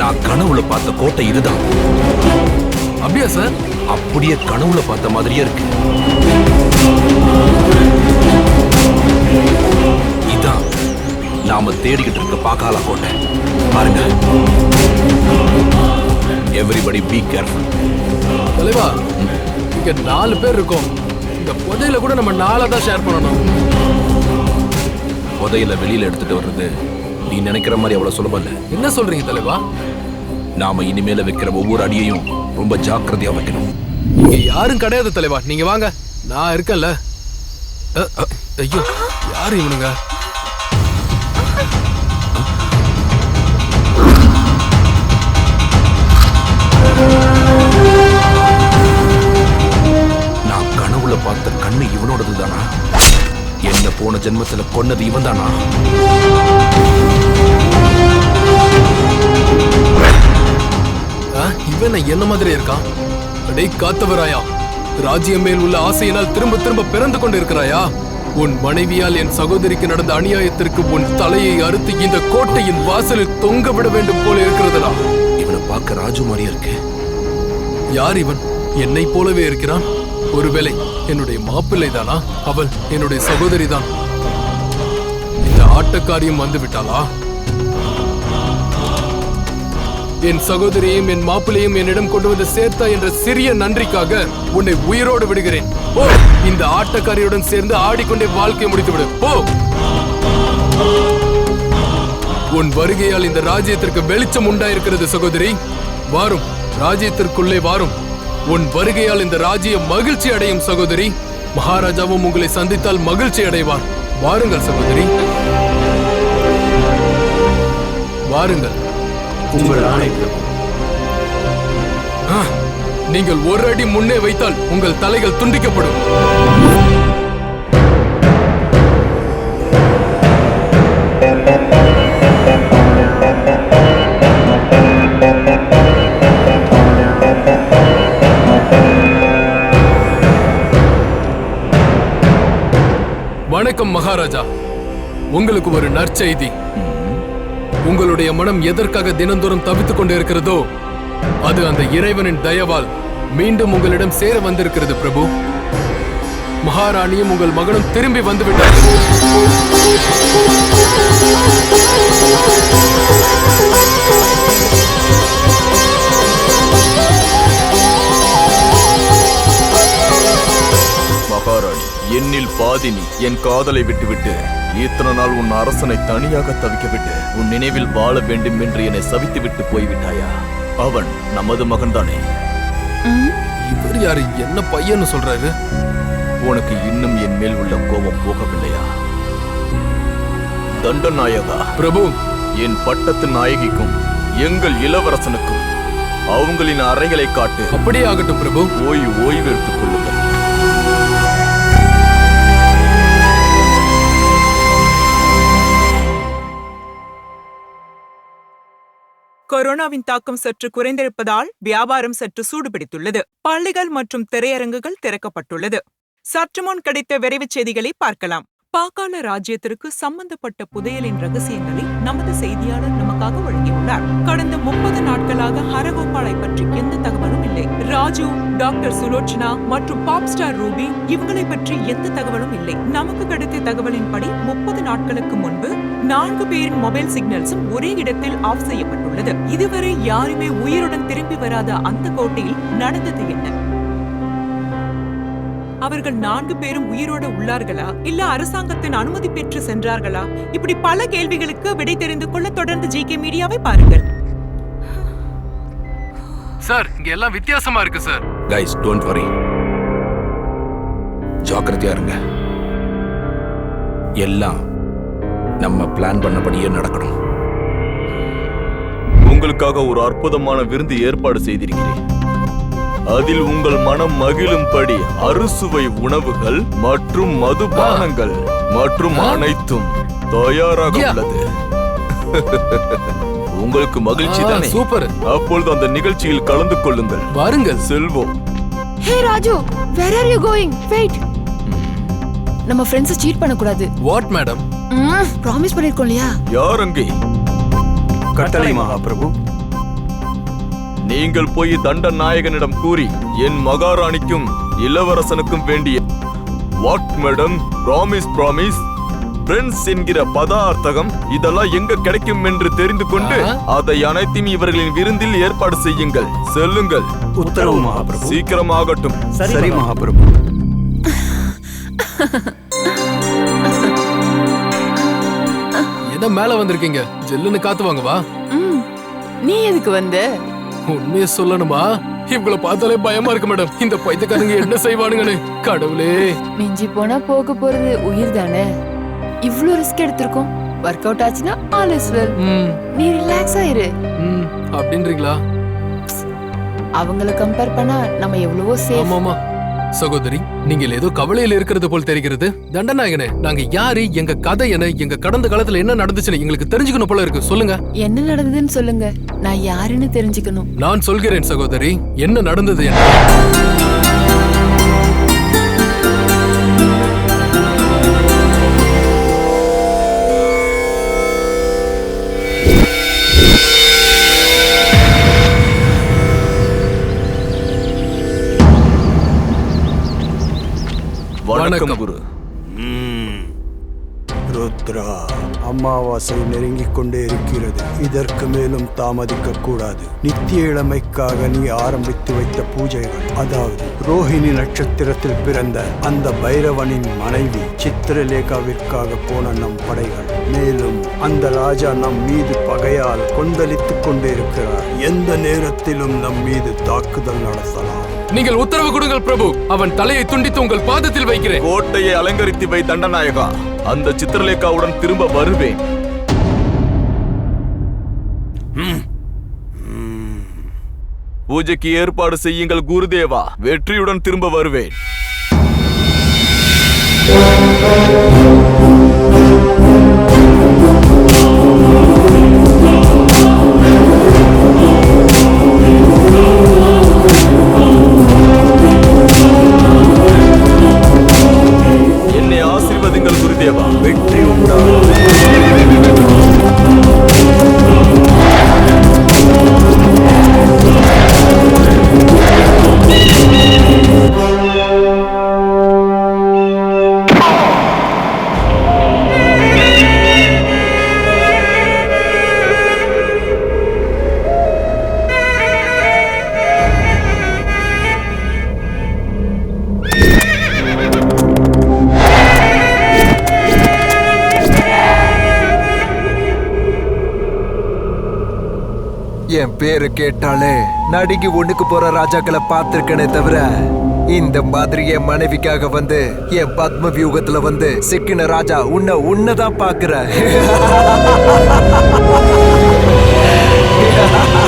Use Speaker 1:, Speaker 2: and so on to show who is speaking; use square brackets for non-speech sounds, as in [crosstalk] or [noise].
Speaker 1: நான் கனவுல பார்த்த கோட்டை இதுதான்.
Speaker 2: அப்படியா சார்
Speaker 1: அப்படியே கனவுல பார்த்த மாதிரியே இருக்கு. இதான் நாம தேடிக்கிட்டு இருக்க பாக்காலா கோட்டை. பாருங்க. எவ்ரிபடி பி கேர்ஃபுல்
Speaker 2: தலைவா இங்க நாலு பேர் இருக்கோம். இந்த புதையில கூட நம்ம நாளை தான் ஷேர் பண்ணணும்.
Speaker 1: புதையில வெளியில எடுத்துட்டு வர்றது. நீ நினைக்கிற மாதிரி அவ்வளவு சுலபம் இல்ல.
Speaker 2: என்ன சொல்றீங்க தலைவா?
Speaker 1: நாம இனிமேல வைக்கிற ஒவ்வொரு அடியையும் ரொம்ப ஜாக்கிரதையா வைக்கணும்.
Speaker 2: இங்க யாரும் கிடையாது தலைவா. நீங்க வாங்க. நான் இருக்கேன்ல. ஐயோ யாரு இவனுங்க?
Speaker 1: நான் போன ஜென்மத்துல கொன்னது இவன் தானா
Speaker 2: இவன் என்ன மாதிரி இருக்கான் அடே காத்தவராயா. ராஜ்யம் மேல் உள்ள ஆசையினால் திரும்ப திரும்ப பிறந்து கொண்டு இருக்கிறாயா உன் மனைவியால் என் சகோதரிக்கு நடந்த அநியாயத்திற்கு உன் தலையை அறுத்து இந்த கோட்டையின் வாசலில் தொங்க விட வேண்டும் போல இருக்கிறதா
Speaker 1: இவனை பார்க்க ராஜு மாதிரியா இருக்கு?
Speaker 2: யார் இவன்? என்னை போலவே இருக்கிறான்? ஒருவேளை என்னுடைய மாப்பிள்ளை தானா அவள் என்னுடைய சகோதரி தான் இந்த ஆட்டக்காரியும் வந்து விட்டாளா என் சகோதரியையும் என் மாப்பிள்ளையும் என்னிடம் கொண்டு வந்து சேர்த்தா என்ற சிறிய நன்றிக்காக உன்னை உயிரோடு விடுகிறேன். ஓ இந்த ஆட்டக்காரியுடன் சேர்ந்து ஆடிக்கொண்டே வாழ்க்கையை முடித்து விடு போ. உன் வருகையால் இந்த ராஜ்யத்திற்கு வெளிச்சம் உண்டாயிருக்கிறது சகோதரி. வாரும் ராஜ்யத்திற்குள்ளே வாரும். உன் வருகையால் இந்த ராஜ்யம் மகிழ்ச்சி அடையும் சகோதரி. மகாராஜாவும் உங்களை சந்தித்தால் மகிழ்ச்சி அடைவார். வாருங்கள் சகோதரி. வாருங்கள்.
Speaker 3: உங்கள் ஆணை
Speaker 2: நீங்கள் ஒரு அடி முன்னே வைத்தால் உங்கள் தலைகள் துண்டிக்கப்படும். வணக்கம் மகாராஜா. உங்களுக்கு ஒரு நற்செய்தி. உங்களுடைய மனம் எதற்காக தினந்தோறும் தவித்துக் கொண்டிருக்கிறதோ அது அந்த இறைவனின் தயவால் மீண்டும் உங்களிடம் சேர வந்திருக்கிறது பிரபு. மகாராணியும் உங்கள் மகனும் திரும்பி
Speaker 4: வந்துவிட்டார் என்னில் பாதினி என் காதலை விட்டுவிட்டு இத்தனை நாள் உன் அரசனை தனியாக தவிக்க விட்டு உன் நினைவில் வாழ வேண்டும் என்று என்னை சவித்து விட்டு போய்விட்டாயா? அவன் நமது மகன்தானே.
Speaker 2: இவர் யாரு? என்ன பையன்னு சொல்றாரு?
Speaker 4: உனக்கு இன்னும் என் மேல் உள்ள கோபம் போகவில்லையா? தண்டநாயகா.
Speaker 2: பிரபு.
Speaker 4: என் பட்டத்து நாயகிக்கும் எங்கள் இளவரசனுக்கும் அவங்களின் அறைகளை காட்டு.
Speaker 2: அப்படியே ஆகட்டும் பிரபு.
Speaker 4: ஓய் ஓய்வு எடுத்துக்
Speaker 5: கொரோனாவின் தாக்கம் சற்று குறைந்திருப்பதால் வியாபாரம் சற்று சூடுபிடித்துள்ளது. பள்ளிகள் மற்றும் திரையரங்குகள் திறக்கப்பட்டுள்ளது. சற்று முன் கிடைத்த விரைவுச் செய்திகளை பார்க்கலாம். பாக்காள ராஜ்யத்திற்கு சம்பந்தப்பட்ட புதையலின் ரகசியங்களை நமது செய்தியாளர் நமக்காக வழங்கியுள்ளார். கடந்த முப்பது நாட்களாக ஹரகோபாலை பற்றி எந்த தகவலும் இல்லை. ராஜு டாக்டர் சுலோச்சனா மற்றும் பாப் ஸ்டார் ரூபி இவங்களை பற்றி எந்த தகவலும் இல்லை. நமக்கு கிடைத்த தகவலின்படி முப்பது நாட்களுக்கு முன்பு நான்கு பேரின் மொபைல் சிக்னல்ஸும் ஒரே இடத்தில் ஆஃப் செய்யப்பட்டுள்ளது. இதுவரை யாருமே உயிருடன் திரும்பி வராத அந்த கோட்டையில் நடந்தது என்ன? அவர்கள் நான்கு பேரும் உயிரோட உள்ளார்களா? இல்ல அரசாங்கத்தின் அனுமதி பெற்று சென்றார்களா? இப்படி பல கேள்விகளுக்கு விடை தெரிந்து கொள்ள தொடர்ந்து ஜி கே மீடியாவை பாருங்கள்.
Speaker 2: சார் இங்க எல்லாம் வித்தியாசமா இருக்கு சார்.
Speaker 1: கைஸ் டோன்ட் வரி ஜாக்கிரதையா இருங்க. எல்லாம் நம்ம பிளான் பண்ணபடியே நடக்கணும்.
Speaker 4: உங்களுக்காக ஒரு அற்புதமான விருந்து ஏற்பாடு செய்திருக்கிறேன். அதில் உங்கள் மனம் மகிழும்படி அறுசுவை உணவுகள் மற்றும் மதுபானங்கள் மற்றும் அனைத்தும் தயாராக. உள்ளது. உங்களுக்கு மகிழ்ச்சி தானே?
Speaker 2: சூப்பர்.
Speaker 4: அப்பொழுது அந்த நிகழ்ச்சியில் கலந்து கொள்ளுங்கள்.
Speaker 2: வாருங்கள்.
Speaker 4: செல்வோம்.
Speaker 6: Hey Raju where are you going wait நம்ம ஃப்ரெண்ட்ஸ் சீட் பண்ண கூடாது
Speaker 2: வாட் மேடம்
Speaker 6: ப்ராமிஸ் பண்ணிருக்கோம் இல்லையா?
Speaker 4: யார் அங்கே?
Speaker 3: கட்டளை மகாபிரபு.
Speaker 4: நீங்கள் போய் தண்ட நாயகனிடம் கூறி என் மகாராணிக்கும் இளவரசனுக்கும் வேண்டிய what madam promise promise prince என்கிற பதார்த்தகம் இதெல்லாம் எங்க கிடைக்கும் என்று தெரிந்து கொண்டு? அதை அனைத்தையும் இவர்களின் விருந்தில் ஏற்பாடு செய்யுங்கள். செல்லுங்கள்.
Speaker 3: உத்தரவு மகாபிரபு.
Speaker 4: சீக்கிரமாகட்டும்.
Speaker 3: சரி மகாபிரபு.
Speaker 2: என்ன மேல வந்திருக்கீங்க? ஜெல்லுன்னு காத்து வாங்க வா
Speaker 6: நீ எதுக்கு வந்த?
Speaker 2: உண்மையை சொல்லணுமா? இவங்கள பார்த்தாலே பயமா இருக்கு மேடம். இந்த பைத்தியக்காரங்க என்ன செய்வானுங்கன்னு. கடவுளே.
Speaker 6: மிஞ்சி போனா போக போறது உயிர் தானே? இவ்ளோ ரிஸ்க் எடுத்திருக்கோம். ஒர்க் அவுட் ஆச்சுன்னா ஆல் இஸ் வெல் நீ ரிலாக்ஸ் ஆயிரு.
Speaker 2: அப்படின்றீங்களா?
Speaker 6: அவங்கள கம்பேர் பண்ணா நம்ம எவ்வளவோ சேஃப்
Speaker 2: ஆமாமா. சகோதரி நீங்கள் ஏதோ கவலையில இருக்கிறது போல் தெரிகிறது. தண்டநாயகனே நாங்க யாரு எங்க கதை என்ன எங்க கடந்த காலத்துல என்ன நடந்துச்சுன்னு எங்களுக்கு தெரிஞ்சுக்கணும் போல இருக்கு. சொல்லுங்க.
Speaker 6: என்ன நடந்ததுன்னு சொல்லுங்க. நான் யாருன்னு தெரிஞ்சுக்கணும்.
Speaker 2: நான் சொல்கிறேன் சகோதரி என்ன நடந்தது என்ன?
Speaker 4: வணக்கம். குரு.
Speaker 3: ருத்ரா அமாவாசை நெருங்கிக் கொண்டே இருக்கிறது. இதற்கு மேலும் தாமதிக்க கூடாது. நித்திய இளமைக்காக நீ ஆரம்பித்து வைத்த பூஜைகள் அதாவது ரோஹிணி நட்சத்திரத்தில் பிறந்த அந்த பைரவனின் மனைவி சித்திரலேகாவிற்காக போன நம் படைகள். மேலும் அந்த ராஜா நம் மீது பகையால் கொந்தளித்துக் கொண்டிருக்கிறார். எந்த நேரத்திலும் நம் மீது தாக்குதல் நடத்தலாம்.
Speaker 2: நீங்கள் உத்தரவு கொடுங்கள் பிரபு. அவன் தலையை துண்டித்து உங்கள் பாதத்தில் வைக்கிறேன்.
Speaker 4: கோட்டையை அலங்கரித்து வை தண்டநாயகா. அந்த சித்திரலேகாவுடன் திரும்ப வருவேன். பூஜைக்கு ஏற்பாடு செய்யுங்கள் குருதேவா. வெற்றியுடன் திரும்ப வருவேன்.
Speaker 7: என் பேரு கேட்டாலே நடுங்கி ஒண்ணுக்கு போற ராஜாக்களை பார்த்திருக்கனே தவிர இந்த மாதிரி என் மனைவிக்காக வந்து என் பத்ம வியூகத்துல வந்து சிக்கின ராஜா உன்னை உன்னதான் பாக்குற [laughs]